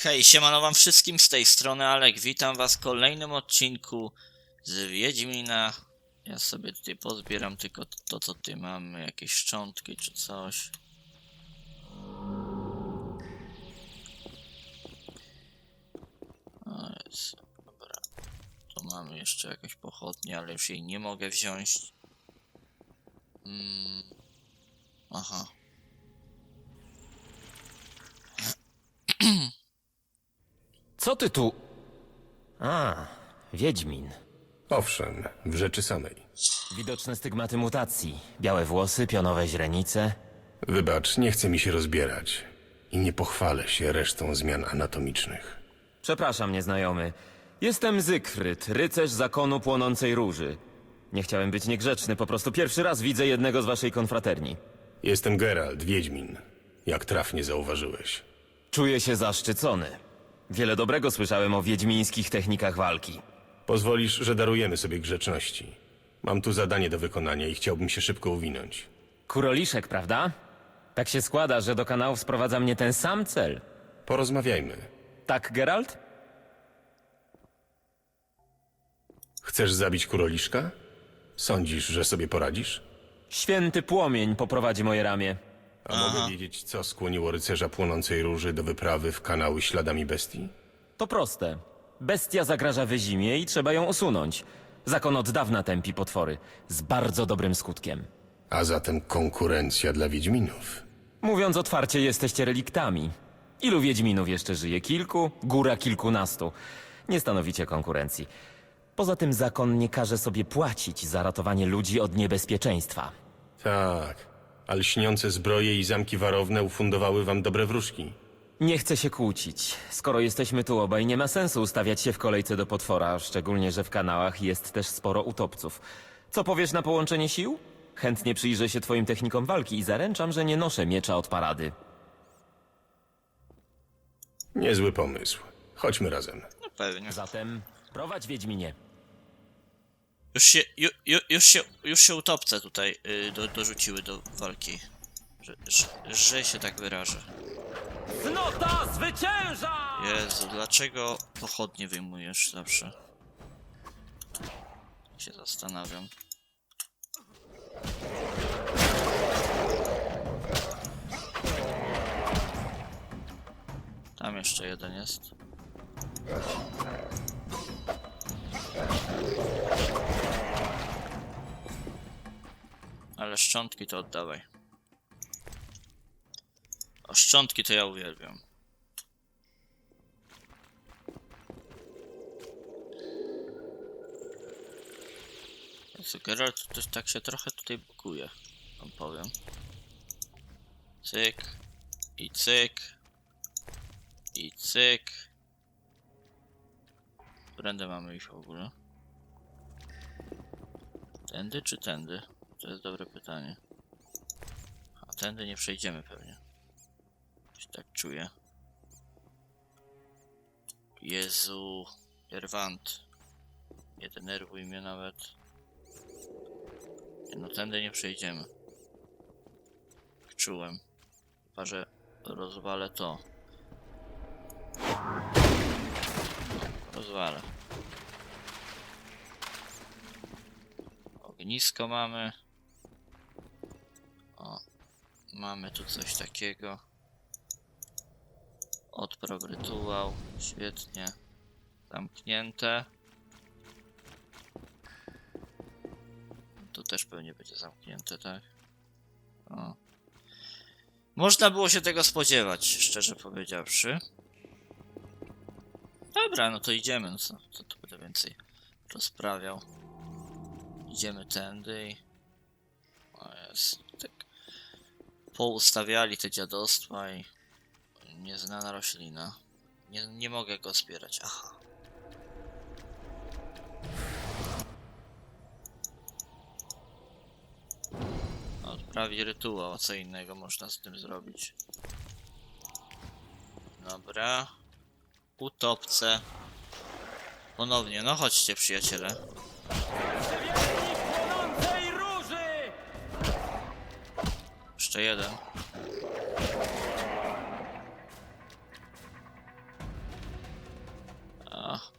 Hej, siemano wam wszystkim z tej strony Alek, witam was w kolejnym odcinku z Wiedźmina. Ja sobie tutaj pozbieram tylko to, co tutaj mamy, jakieś szczątki czy coś. O jest, dobra. To mamy jeszcze jakąś pochodnię, ale już jej nie mogę wziąć. Mm. Aha. Co ty tu? A, Wiedźmin. Owszem, w rzeczy samej. Widoczne stygmaty mutacji. Białe włosy, pionowe źrenice. Wybacz, nie chcę mi się rozbierać. I nie pochwalę się resztą zmian anatomicznych. Przepraszam, nieznajomy. Jestem Zygfryd, rycerz zakonu płonącej róży. Nie chciałem być niegrzeczny, po prostu pierwszy raz widzę jednego z waszej konfraterni. Jestem Geralt, Wiedźmin. Jak trafnie zauważyłeś. Czuję się zaszczycony. Wiele dobrego słyszałem o wiedźmińskich technikach walki. Pozwolisz, że darujemy sobie grzeczności. Mam tu zadanie do wykonania i chciałbym się szybko uwinąć. Kuroliszek, prawda? Tak się składa, że do kanałów sprowadza mnie ten sam cel. Porozmawiajmy. Tak, Geralt? Chcesz zabić kuroliszka? Sądzisz, że sobie poradzisz? Święty płomień poprowadzi moje ramię. A mogę wiedzieć, co skłoniło rycerza płonącej róży do wyprawy w kanały śladami bestii? To proste. Bestia zagraża wyzimie i trzeba ją usunąć. Zakon od dawna tępi potwory. Z bardzo dobrym skutkiem. A zatem konkurencja dla Wiedźminów. Mówiąc otwarcie, jesteście reliktami. Ilu wiedźminów jeszcze żyje? Kilku? Góra kilkunastu. Nie stanowicie konkurencji. Poza tym zakon nie każe sobie płacić za ratowanie ludzi od niebezpieczeństwa. Tak, ale śniące zbroje i zamki warowne ufundowały wam dobre wróżki. Nie chcę się kłócić. Skoro jesteśmy tu obaj, nie ma sensu ustawiać się w kolejce do potwora, szczególnie, że w kanałach jest też sporo utopców. Co powiesz na połączenie sił? Chętnie przyjrzę się twoim technikom walki i zaręczam, że nie noszę miecza od parady. Niezły pomysł. Chodźmy razem. No pewnie. Zatem prowadź Wiedźminie. Już się, ju, ju, już się, już się utopce tutaj y, do, dorzuciły do walki. Że, że, że się tak wyrażę. Cnota zwycięża! Jezu, dlaczego pochodnie wyjmujesz zawsze? Się zastanawiam. Tam jeszcze jeden jest. Ale szczątki to oddawaj. O szczątki to ja uwielbiam. Jezu, Geralt też tak się trochę tutaj bukuje, wam powiem. Cyk. I cyk. I cyk. Którędy mamy iść w ogóle? Tędy czy tędy? To jest dobre pytanie. A tędy nie przejdziemy pewnie. Coś tak czuję. Jezu. Erwant. Nie denerwuj mnie nawet. No tędy nie przejdziemy. Tak Czułem. Chyba, że rozwalę to. Rozwalę. Ognisko mamy. Mamy tu coś takiego. Odpraw rytuał. Świetnie. Zamknięte. Tu też pewnie będzie zamknięte, tak? O. Można było się tego spodziewać, szczerze powiedziawszy. Dobra, no to idziemy, no co, co tu będę więcej rozprawiał. Idziemy tędy. O jest, poustawiali te dziadostwa i... Nieznana roślina. Nie, nie mogę go zbierać, aha. Odprawi rytuał, co innego można z tym zrobić. Dobra. Utopce. Ponownie, no chodźcie przyjaciele. Jeszcze jeden.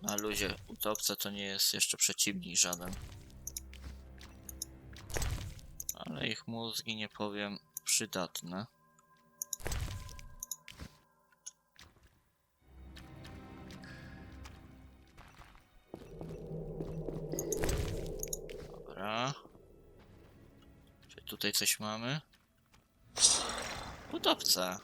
Na luzie utopce to nie jest jeszcze przeciwnik żaden. Ale ich mózgi, nie powiem, przydatne. Dobra. Czy tutaj coś mamy? Utopca.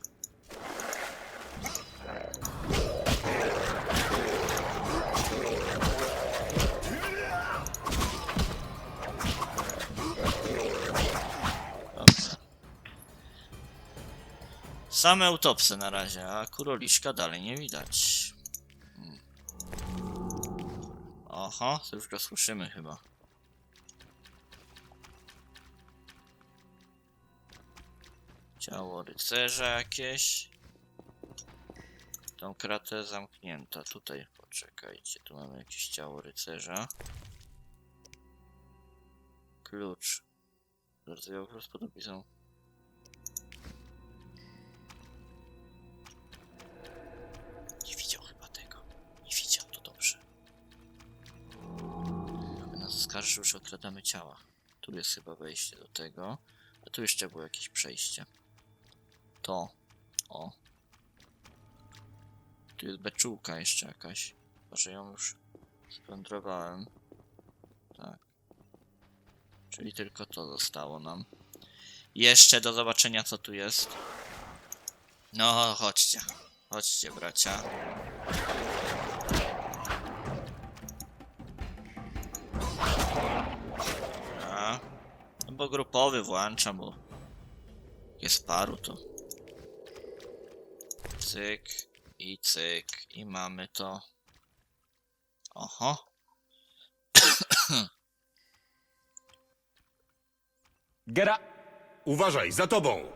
Dobra. Same utopce na razie, a kuroliszka dalej nie widać. Hmm. Oho, to już go słyszymy chyba. Rycerza jakieś. Tą kratę zamknięta. Tutaj, poczekajcie, tu mamy jakieś ciało rycerza. Klucz. Rozwijał rozpodobizą. Nie widział chyba tego. Nie widział, to dobrze. Aby nas oskarżył, że okradamy ciała. Tu jest chyba wejście do tego. A tu jeszcze było jakieś przejście. To. O. Tu jest beczułka jeszcze jakaś. Chyba, że ją już splądrowałem. Tak. Czyli tylko to zostało nam. Jeszcze do zobaczenia co tu jest. No, chodźcie. Chodźcie, bracia. A, no bo grupowy włączam, bo jest paru to. Cyk i cyk i mamy to. Oho. Gera... Uważaj, za tobą!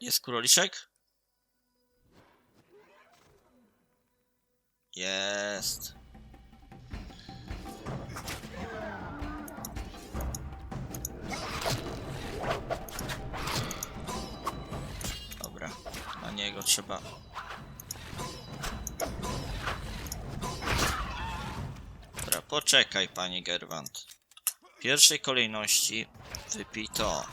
Jest kuroliszek? Jest. Niego trzeba. Dobra, poczekaj, panie Gerwant. W pierwszej kolejności wypij to.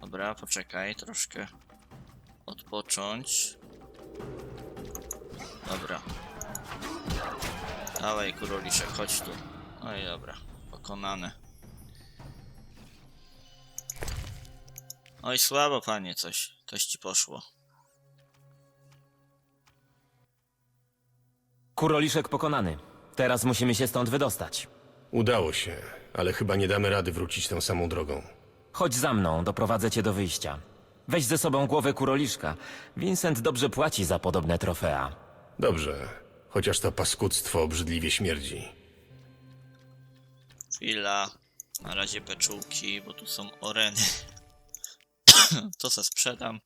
Dobra, poczekaj, troszkę odpocząć. Dobra. Dawaj, kuroliszek, chodź tu. No i dobra, pokonane. Oj, słabo, panie, coś. Coś ci poszło. Kuroliszek pokonany. Teraz musimy się stąd wydostać. Udało się, ale chyba nie damy rady wrócić tą samą drogą. Chodź za mną, doprowadzę cię do wyjścia. Weź ze sobą głowę kuroliszka. Vincent dobrze płaci za podobne trofea. Dobrze, chociaż to paskudztwo obrzydliwie śmierdzi. Chwila. Na razie beczułki, bo tu są oreny. to se sprzedam.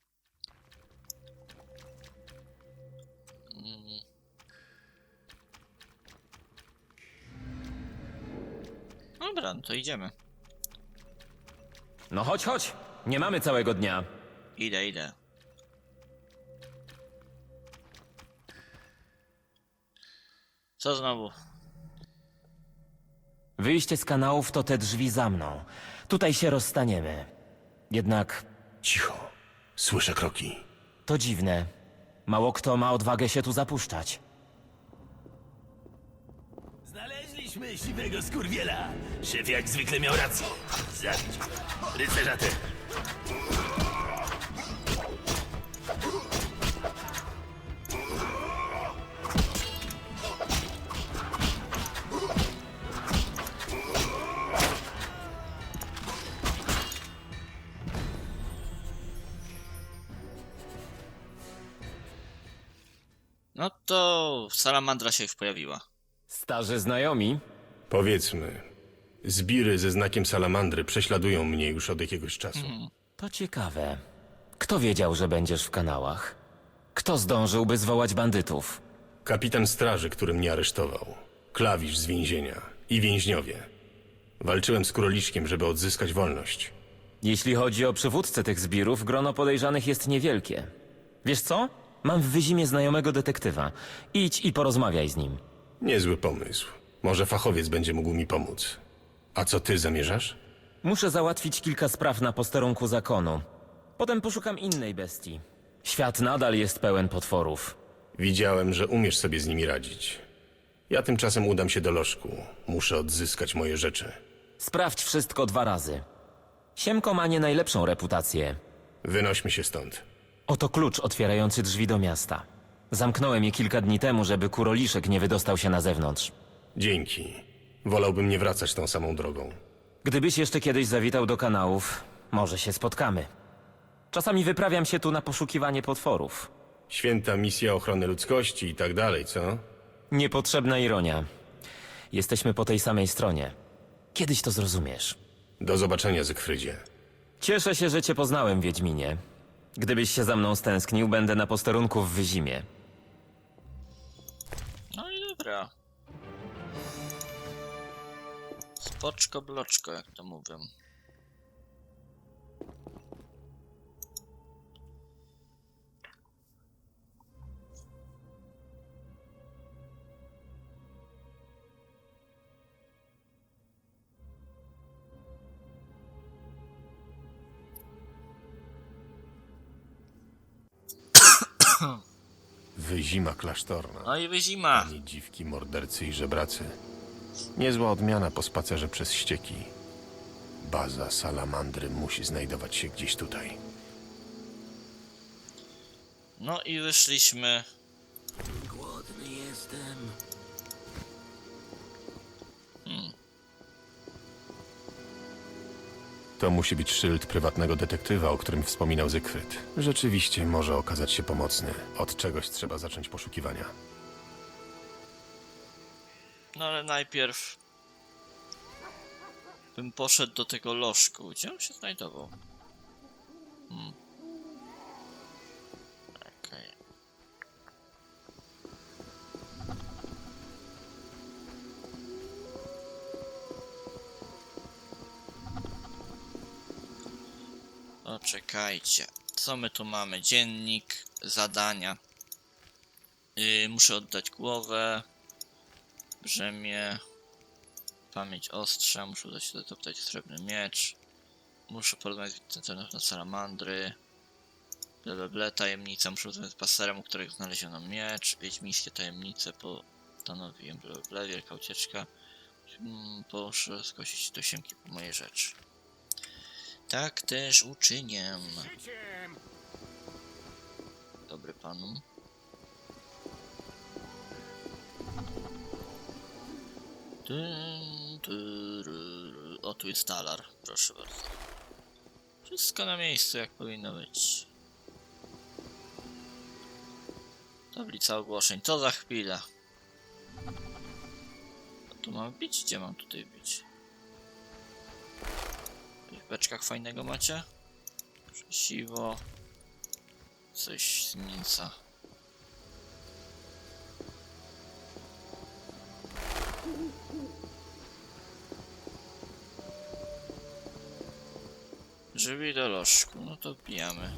Mm. Dobra, no to idziemy. No chodź, chodź. Nie mamy całego dnia. Idę, idę. Co znowu? Wyjście z kanałów to te drzwi za mną. Tutaj się rozstaniemy. Jednak Cicho, słyszę kroki. to dziwne. Mało kto ma odwagę się tu zapuszczać. Znaleźliśmy siwego skurwiela. Szef jak zwykle miał rację. Zabić. Rycerza też. No to salamandra się już pojawiła. Starzy znajomi? Powiedzmy, zbiry ze znakiem salamandry prześladują mnie już od jakiegoś czasu. To ciekawe. Kto wiedział, że będziesz w kanałach? Kto zdążyłby zwołać bandytów? Kapitan straży, który mnie aresztował. Klawisz z więzienia i więźniowie. Walczyłem z króliczkiem, żeby odzyskać wolność. Jeśli chodzi o przywódcę tych zbirów, grono podejrzanych jest niewielkie. Wiesz co? Mam w wyzimie znajomego detektywa. Idź i porozmawiaj z nim. Niezły pomysł. Może fachowiec będzie mógł mi pomóc. A co ty zamierzasz? Muszę załatwić kilka spraw na posterunku zakonu. Potem poszukam innej bestii. Świat nadal jest pełen potworów. Widziałem, że umiesz sobie z nimi radzić. Ja tymczasem udam się do lożku. Muszę odzyskać moje rzeczy. Sprawdź wszystko dwa razy. Siemko ma nie najlepszą reputację. Wynośmy się stąd. Oto klucz otwierający drzwi do miasta. Zamknąłem je kilka dni temu, żeby kuroliszek nie wydostał się na zewnątrz. Dzięki. Wolałbym nie wracać tą samą drogą. Gdybyś jeszcze kiedyś zawitał do kanałów, może się spotkamy. Czasami wyprawiam się tu na poszukiwanie potworów. Święta misja ochrony ludzkości i tak dalej, co? Niepotrzebna ironia. Jesteśmy po tej samej stronie. Kiedyś to zrozumiesz. Do zobaczenia, Zygfrydzie. Cieszę się, że cię poznałem, Wiedźminie. Gdybyś się za mną stęsknił, będę na posterunku w Wyzimie. No i dobra. Spoczko, bloczko, jak to mówią. Wyzima klasztorna. No i wyzima. Nie dziwki, mordercy i żebracy. Niezła odmiana po spacerze przez ścieki. Baza salamandry musi znajdować się gdzieś tutaj. No i wyszliśmy. Głodny jestem. To musi być szyld prywatnego detektywa, o którym wspominał Zygfryd. Rzeczywiście może okazać się pomocny. Od czegoś trzeba zacząć poszukiwania. No ale najpierw bym poszedł do tego lożku. Gdzie on się znajdował? Hmm. Czekajcie. Co my tu mamy? Dziennik, zadania. Yy, muszę oddać głowę. Brzemię. Pamięć ostrza. Muszę udać się dotoptać srebrny miecz. Muszę z wicencem na salamandry. Ble, ble, ble, tajemnica. Muszę rozmawiać z paserem, u którego znaleziono miecz. Wiedźmińskie tajemnice postanowiłem. Ble, ble, ble, wielka ucieczka. Mm, Proszę skosić do siemki po moje rzeczy. Tak też uczynię. Dobry panu. O, tu jest talar, proszę bardzo. Wszystko na miejscu, jak powinno być. Tablica ogłoszeń, co za chwilę. Co tu mam bić? Gdzie mam tutaj bić? Beczkach fajnego macie? Siwo. Coś z mięsa. Drzwi do lożku, no to pijamy.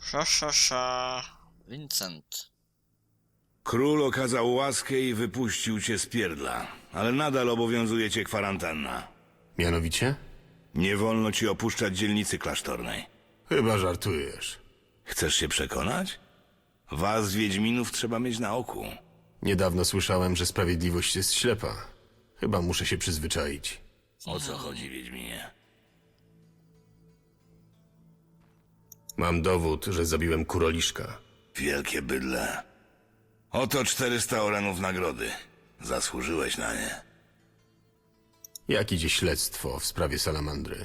Sza, sza, sza. Vincent. Król okazał łaskę i wypuścił cię z pierdla, ale nadal obowiązuje cię kwarantanna. Mianowicie? Nie wolno ci opuszczać dzielnicy klasztornej. Chyba żartujesz. Chcesz się przekonać? Was, Wiedźminów, trzeba mieć na oku. Niedawno słyszałem, że sprawiedliwość jest ślepa. Chyba muszę się przyzwyczaić. O co chodzi, Wiedźminie? Mam dowód, że zabiłem kuroliszka. Wielkie bydle. Oto 400 orenów nagrody. Zasłużyłeś na nie. Jak idzie śledztwo w sprawie salamandry?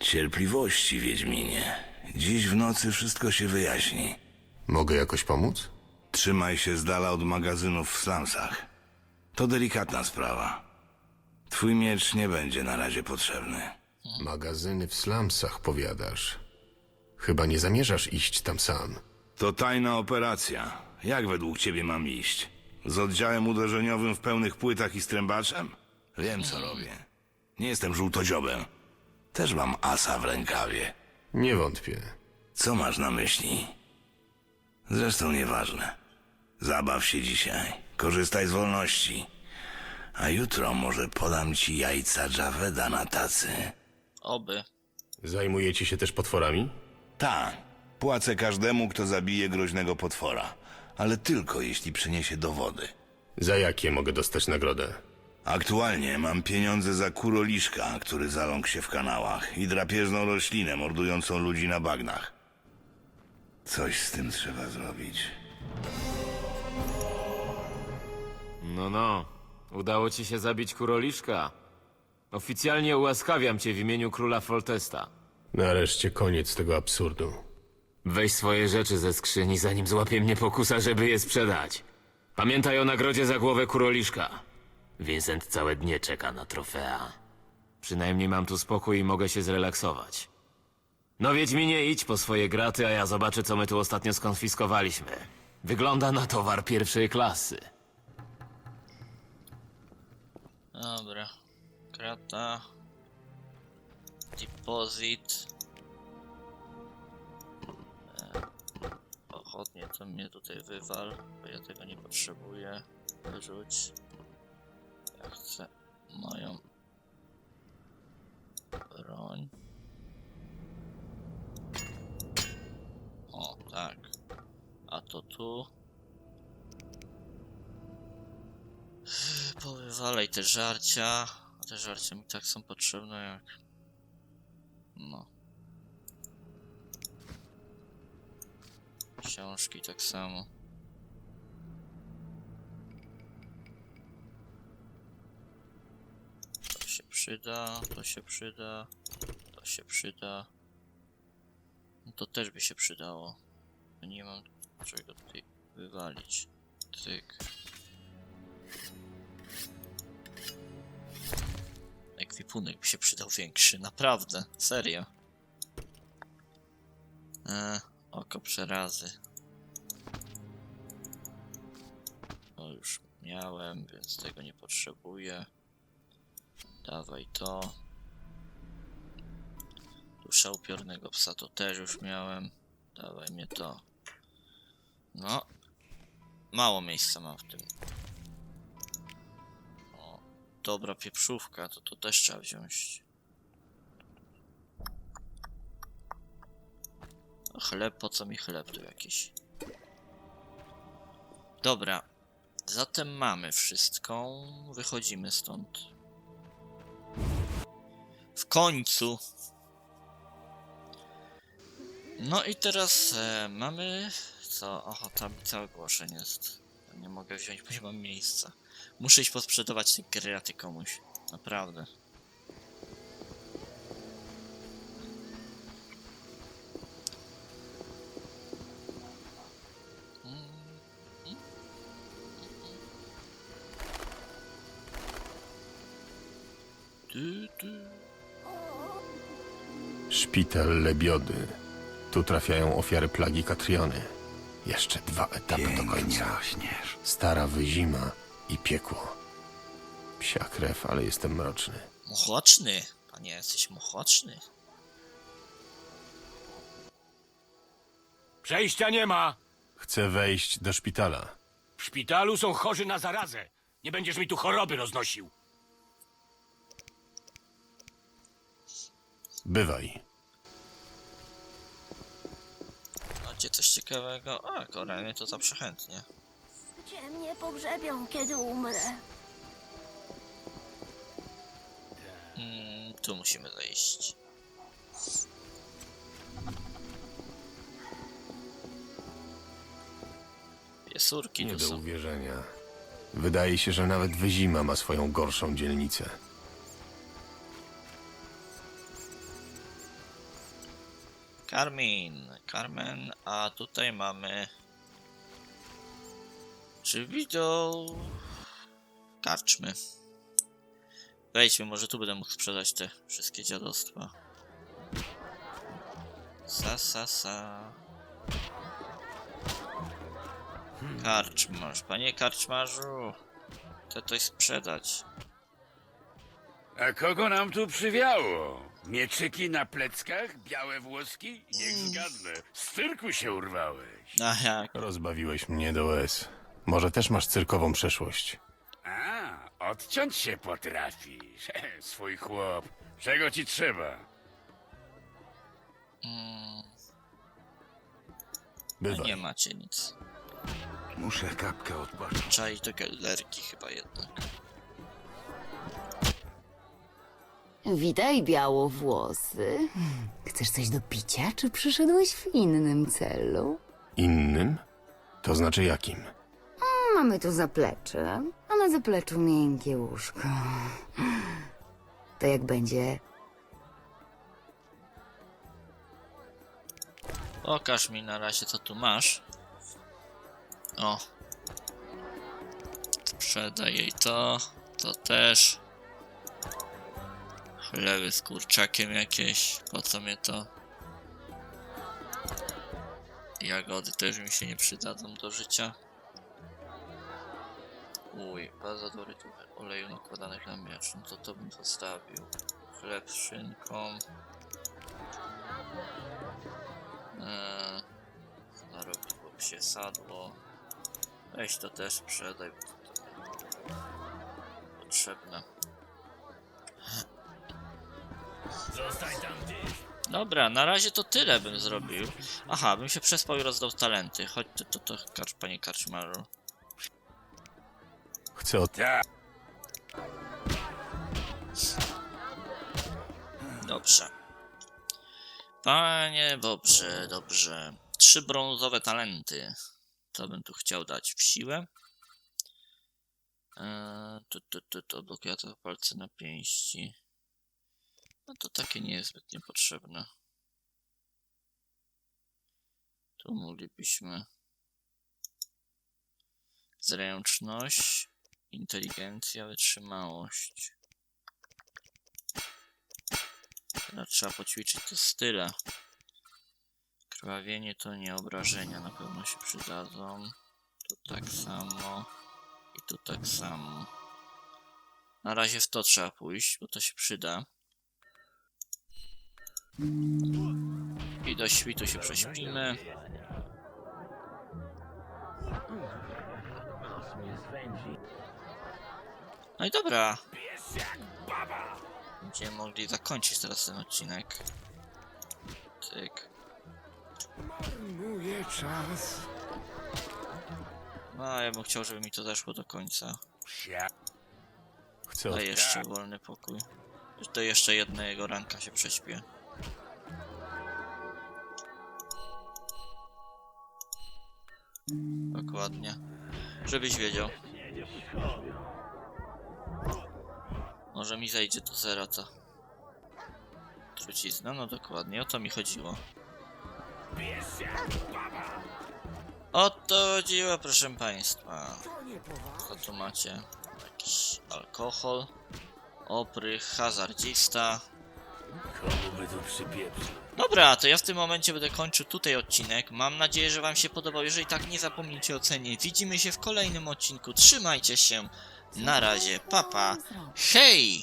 Cierpliwości, Wiedźminie. Dziś w nocy wszystko się wyjaśni. Mogę jakoś pomóc? Trzymaj się z dala od magazynów w slumsach. To delikatna sprawa. Twój miecz nie będzie na razie potrzebny. Magazyny w slumsach, powiadasz. Chyba nie zamierzasz iść tam sam. To tajna operacja. Jak według ciebie mam iść? Z oddziałem uderzeniowym w pełnych płytach i strębaczem? Wiem, co robię. Nie jestem żółtodziobem. Też mam asa w rękawie. Nie wątpię. Co masz na myśli? Zresztą nieważne. Zabaw się dzisiaj. Korzystaj z wolności. A jutro może podam ci jajca Javeda na tacy. Oby. Zajmujecie się też potworami? Tak. Płacę każdemu, kto zabije groźnego potwora. Ale tylko jeśli przyniesie dowody. Za jakie mogę dostać nagrodę? Aktualnie mam pieniądze za kuroliszka, który zaląkł się w kanałach i drapieżną roślinę mordującą ludzi na bagnach. Coś z tym trzeba zrobić. No, no. Udało ci się zabić kuroliszka. Oficjalnie ułaskawiam cię w imieniu króla Foltesta. Nareszcie koniec tego absurdu. Weź swoje rzeczy ze skrzyni, zanim złapie mnie pokusa, żeby je sprzedać. Pamiętaj o nagrodzie za głowę kuroliszka. Vincent całe dnie czeka na trofea. Przynajmniej mam tu spokój i mogę się zrelaksować. No Wiedźminie, idź po swoje graty, a ja zobaczę, co my tu ostatnio skonfiskowaliśmy. Wygląda na towar pierwszej klasy. Dobra. Krata. Deposit. To mnie tutaj wywal, bo ja tego nie potrzebuję. Wyrzuć. Ja chcę moją broń. O, tak. A to tu. Powywalaj te żarcia. Te żarcia mi tak są potrzebne jak... No. Książki tak samo. To się przyda, to się przyda, to się przyda. No to też by się przydało. Nie mam czego tutaj wywalić. Tyk. Ekwipunek by się przydał większy, naprawdę, serio. E, oko przerazy. Już miałem, więc tego nie potrzebuję. Dawaj to. Dusza upiornego psa to też już miałem. Dawaj mnie to. No. Mało miejsca mam w tym. O, dobra pieprzówka, to to też trzeba wziąć. Chleb, po co mi chleb tu jakiś? Dobra. Zatem mamy wszystko. Wychodzimy stąd. W końcu. No i teraz e, mamy... Co? Oho, tam całe ogłoszenie jest. Nie mogę wziąć, bo nie mam miejsca. Muszę iść posprzedawać te graty komuś. Naprawdę. Szpital Lebiody. Tu trafiają ofiary plagi Katriony. Jeszcze dwa etapy do końca. rośniesz. Stara wyzima i piekło. Psia krew, ale jestem mroczny. Muchłoczny. Panie, jesteś muchłoczny. Przejścia nie ma. Chcę wejść do szpitala. W szpitalu są chorzy na zarazę. Nie będziesz mi tu choroby roznosił. Bywaj. Macie coś ciekawego? A, Korenie to zawsze chętnie. Gdzie mnie pogrzebią, kiedy umrę? Mm, tu musimy zejść. Piesurki Nie tu do są. uwierzenia. Wydaje się, że nawet wyzima ma swoją gorszą dzielnicę. Carmin, Carmen, a tutaj mamy... Drzwi do... Karczmy. Wejdźmy, może tu będę mógł sprzedać te wszystkie dziadostwa. Sa, sa, sa. Karczmarz, panie karczmarzu. Chcę coś sprzedać. A kogo nam tu przywiało? Mieczyki na pleckach? Białe włoski? Niech zgadnę. Z cyrku się urwałeś. A jak? Rozbawiłeś mnie do łez. Może też masz cyrkową przeszłość. A, odciąć się potrafisz. Swój chłop. Czego ci trzeba? No Bywaj. nie macie nic. Muszę kapkę odpocząć. Trzeba iść do kelnerki chyba jednak. Witaj, białowłosy. Chcesz coś do picia, czy przyszedłeś w innym celu? Innym? To znaczy jakim? Mamy tu zaplecze, a na zapleczu miękkie łóżko. To jak będzie? Pokaż mi na razie co tu masz. O. Sprzedaj jej to. To też. Chlewy z kurczakiem jakieś. Po co mnie to? Jagody też mi się nie przydadzą do życia. Uj, bardzo dobry oleju nakładanych na miecz. No to to bym zostawił. Chleb z szynką. Eee, zarobić bo się sadło. Weź to też sprzedaj, bo to, to potrzebne. Zostań tam gdzieś. Dobra, na razie to tyle bym zrobił. Aha, bym się przespał i rozdał talenty. Chodź, to, to, to karcz, panie karczmarzu. Chcę od... Tak. Dobrze. Panie, dobrze, dobrze. Trzy brązowe talenty. To bym tu chciał dać w siłę. Eee, tu, tu, tu, to blokiator palce na pięści. No to takie nie jest zbyt niepotrzebne. Tu moglibyśmy zręczność, inteligencja, wytrzymałość. Teraz trzeba poćwiczyć te style. Krwawienie to nie obrażenia, na pewno się przydadzą. Tu tak samo. I tu tak samo. Na razie w to trzeba pójść, bo to się przyda. I do świtu się prześpimy. No i dobra. Będziemy mogli zakończyć teraz ten odcinek. Tyk. Marnuje czas. No, ja bym chciał, żeby mi to zeszło do końca. Chcę. Daj jeszcze wolny pokój. To jeszcze jednego ranka się prześpię. Dokładnie. Żebyś wiedział. Może mi zejdzie do zera ta trucizna, no dokładnie, o to mi chodziło. O to chodziło, proszę państwa. Co tu macie? Jakiś alkohol, oprych, hazardzista. By tu? Dobra, to ja w tym momencie będę kończył tutaj odcinek. Mam nadzieję, że wam się podobał. Jeżeli tak, nie zapomnijcie o cenie. Widzimy się w kolejnym odcinku. Trzymajcie się. Na razie. Papa. Hej!